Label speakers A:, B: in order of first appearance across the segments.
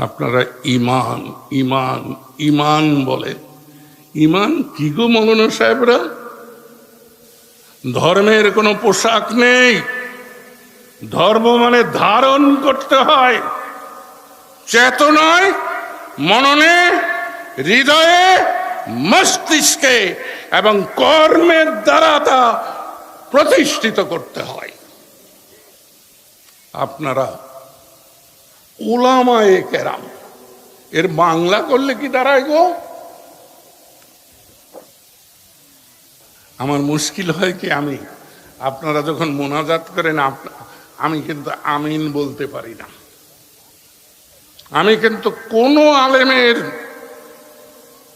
A: আপনারা ইমান ইমান ইমান বলে। ইমান কি গো মৌলানা সাহেবরা? ধর্মের কোনো পোশাক নেই। ধর্ম মানে ধারণ করতে হয়। চেতনায়, মননে, হৃদয়ে, মস্তিষ্কে এবং কর্মের দ্বারা তা প্রতিষ্ঠিত করতে হয়। আপনারা ওলামায়ে কেরাম। এর বাংলা করলে কি দাঁড়ায় গো? আমার মুশকিল হয় কি আমি? আপনারা যখন মোনাজাত করেন আমি কিন্তু আমিন বলতে পারি না। আমি কিন্তু কোনো আলেমের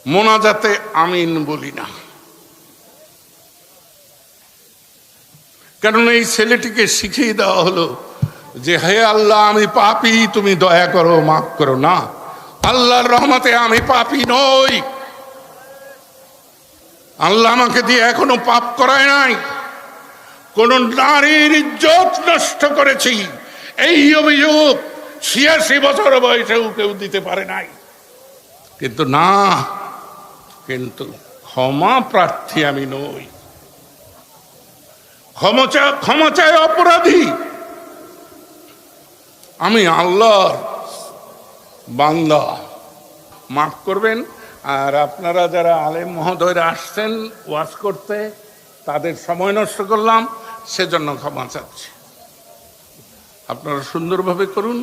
A: মোনাজাতে আমিন বলি না। কারণ এই ছেলেটিকে শিখিয়ে দেওয়া হলো যে হে আল্লাহ, আমি পাপি, তুমি দয়া করো, মাফ করো না। আল্লাহর রহমতে আমি পাপি নই। আল্লাহ আমাকে দিয়ে এখনও পাপ করায় নাই। কোন নারীর ইজ্জত নষ্ট করেছি। এই অভিযোগ ছিয়াশি বছর বয়সেও কেউ দিতে পারে নাই। কিন্তু না, কিন্তু ক্ষমা প্রার্থী আমি নই। ক্ষমা ক্ষমা চায় অপরাধী আমি আল্লাহর বান্দা। মাফ করবেন, আর আপনারা যারা আলেম মহোদয়রা আসছেন ওয়াজ করতে, তাদের সময় নষ্ট করলাম, সেজন্য ক্ষমা চাচ্ছি। আপনারা সুন্দরভাবে করুন।